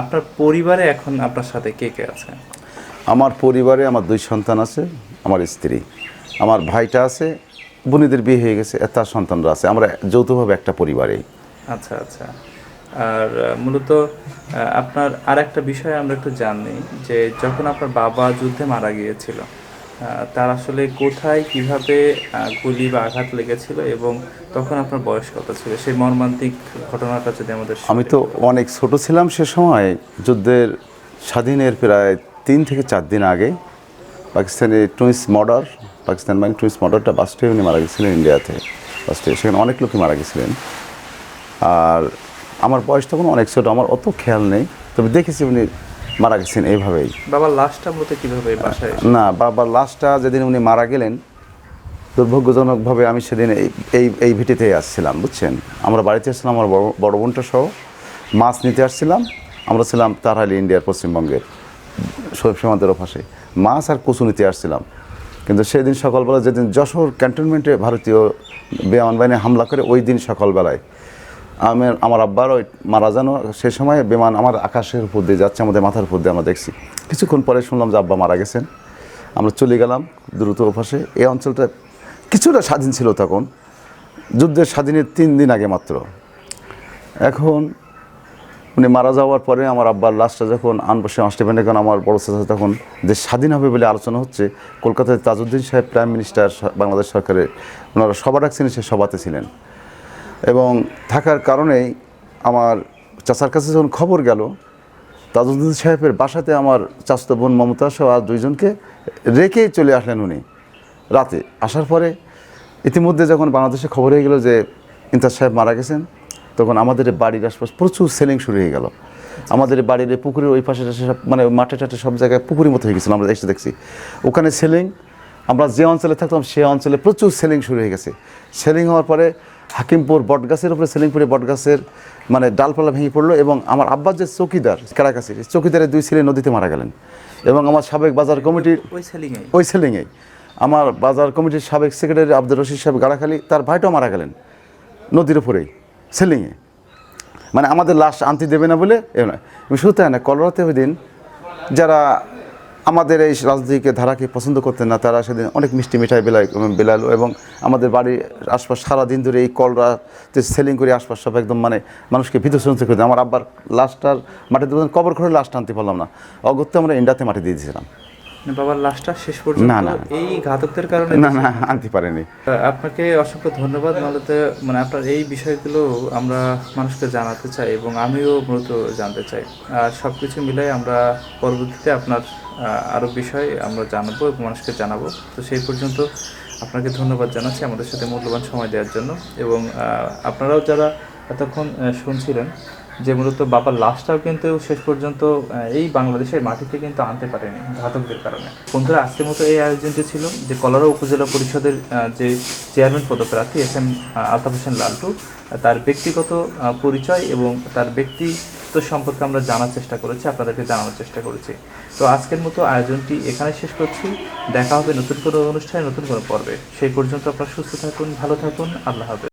আপনার পরিবারে এখন আপনার সাথে কে কে আছে? আমার পরিবারে আমার দুই সন্তান আছে আমার স্ত্রী। আমার ভাইটা আছে বোনেদের বিয়ে হয়ে গেছে তার সন্তানরা আছে। আমরা যৌথভাবে একটা পরিবারেই আচ্ছা আচ্ছা। আর মূলত আপনার আর একটা বিষয় আমরা একটু জানি যে যখন আপনার বাবা যুদ্ধে মারা গিয়েছিল তার আসলে কোথায়, কীভাবে গুলি বা আঘাত লেগেছিল এবং তখন আপনার বয়স কত ছিল? সেই মর্মান্তিক ঘটনাটা যদি আমাদের আমি তো অনেক ছোট ছিলাম সে সময়। যুদ্ধের স্বাধীনের প্রায় তিন থেকে চার দিন আগে পাকিস্তানের টুইন্স মর্ডার, পাকিস্তান মানে টুইন্স মর্ডারটা বাস্টে উনি মারা গেছিলেন ইন্ডিয়াতে বাস্টে। সেখানে অনেক লোকই মারা গেছিলেন। আর আমার বয়স তখন অনেক ছোট, আমার অত খেয়াল নেই। তবে দেখেছি উনি মারা গেছেন এইভাবেই। বাবার লাশটা মূলত কীভাবে বাসায় না বাবার লাশটা যেদিন উনি মারা গেলেন দুর্ভাগ্যজনকভাবে আমি সেদিন এই এই ভিটিতেই আসছিলাম বুঝছেন? আমরা বাড়িতে আসছিলাম আমার বড় বড় বোনটা সহ। মাছ নিতে আসছিলাম আমরা ছিলাম তারহালি ইন্ডিয়ার পশ্চিমবঙ্গের সৈব সীমান্তের ওপাশে। মাছ আর কচু নিতে আসছিলাম। কিন্তু সেদিন সকালবেলা যেদিন যশোর ক্যান্টনমেন্টে ভারতীয় বিমান বাহিনী হামলা করে ওই দিন সকালবেলায় আমার আমার আব্বার ওই মারা যেন সে সময় বিমান আমার আকাশের উপর দিয়ে যাচ্ছে, আমাদের মাথার উপর দিয়ে আমরা দেখছি। কিছুক্ষণ পরে শুনলাম যে আব্বা মারা গেছেন। আমরা চলে গেলাম দ্রুত ওপাশে। এই অঞ্চলটা কিছুটা স্বাধীন ছিল তখন। যুদ্ধের স্বাধীনের তিন দিন আগে মাত্র। এখন উনি মারা যাওয়ার পরে আমার আব্বার লাশটা যখন আনবসে অস্টেপেন্ডে যখন আমার বড় চাচা তখন দেশ স্বাধীন হবে বলে আলোচনা হচ্ছে। কলকাতায় তাজউদ্দিন সাহেব প্রাইম মিনিস্টার, বাংলাদেশ সরকারের, ওনারা সভা ডাকছেন সে সভাতে ছিলেন। এবং থাকার কারণেই আমার চাচার কাছে যখন খবর গেল, তাজউদ্দিন সাহেবের বাসাতে আমার চাচতো বোন মমতা সহ আর দুইজনকে রেখেই চলে আসলেন উনি রাতে। আসার পরে ইতিমধ্যে যখন বাংলাদেশে খবর হয়ে গেল যে ইন্তাজ সাহেব মারা গেছেন, তখন আমাদের বাড়ির আশপাশ প্রচুর সেলিং শুরু হয়ে গেল। আমাদের বাড়ির পুকুরের ওই পাশে সব মানে মাঠে টাটে সব জায়গায় পুকুরের মতো হয়ে গেছিল, আমরা এসে দেখছি। ওখানে সেলিং, আমরা যে অঞ্চলে থাকতাম সে অঞ্চলে প্রচুর সেলিং শুরু হয়ে গেছে। সেলিং হওয়ার পরে হাকিমপুর বটগাছের উপরে সেলিং পরে বটগাছের মানে ডালপালা ভেঙে পড়ল এবং আমার আব্বার যে চৌকিদার কারাকাছির চৌকিদারের দুই ছেলে নদীতে মারা গেলেন। এবং আমার সাবেক বাজার কমিটির ওই সেলিংয়ে ওই সেলিংয়েই আমার বাজার কমিটির সাবেক সেক্রেটারি আব্দুর রশিদ সাহেব গাড়াখালি তার ভাইটাও মারা গেলেন নদীর উপরেই সেলিংয়ে মানে আমাদের লাশ আনতে দেবে না বলে এ নয়। শুধু তাই না কলরাতে ওই দিন যারা আমাদের এই রাজনীতিকে ধারাকে পছন্দ করতেন না, তারা সেদিন অনেক মিষ্টি মিঠাই বেলাই বেলালো এবং আমাদের বাড়ির আশপাশ সারাদিন ধরে এই কলরা সেলিং করে আশপাশ সব একদম মানে মানুষকে ভীত সঞ্চয় করে। আমার আব্বার লাশটার মাটিতে কবর করে লাস্ট আনতে পারলাম না অগত্যে আমরা ইন্ডাতে মাটি দিয়ে দিয়েছিলাম বাবার লাশটা শেষ পর্যন্ত না, না। এই ঘাতকদের কারণে না না আনতে পারেনি। আপনাকে অসংখ্য ধন্যবাদ মূলত। মানে আপনার এই বিষয়গুলো আমরা মানুষকে জানাতে চাই এবং আমিও মূলত জানতে চাই। আর সব কিছু মিলাই আমরা পরবর্তীতে আপনার বিষয় আমরা জানাব এবং মানুষকে জানাব। তো সেই পর্যন্ত আপনাকে ধন্যবাদ জানাচ্ছি আমাদের সাথে মূল্যবান সময় দেওয়ার জন্য এবং আপনারাও যারা এতক্ষণ শুনছিলেন যে মূলত বাবার লাশটাও কিন্তু শেষ পর্যন্ত এই বাংলাদেশের মাটিতে কিন্তু আনতে পারেনি ঘাতকদের কারণে। বন্ধুরা, আজকের মতো এই আয়োজনটি ছিল, যে কলারা উপজেলা পরিষদের যে চেয়ারম্যান পদপ্রার্থী এস এম আলতাফ হোসেন লালটু, তার ব্যক্তিগত পরিচয় এবং তার ব্যক্তিত্ব সম্পর্কে আমরা জানার চেষ্টা করেছি, আপনাদেরকে জানানোর চেষ্টা করেছি। তো আজকের মতো আয়োজনটি এখানে শেষ করছি। দেখা হবে নতুন কোনো অনুষ্ঠানে, নতুন কোনো পর্বে। সেই পর্যন্ত আপনারা সুস্থ থাকুন, ভালো থাকুন, আল্লাহ হাফেজ।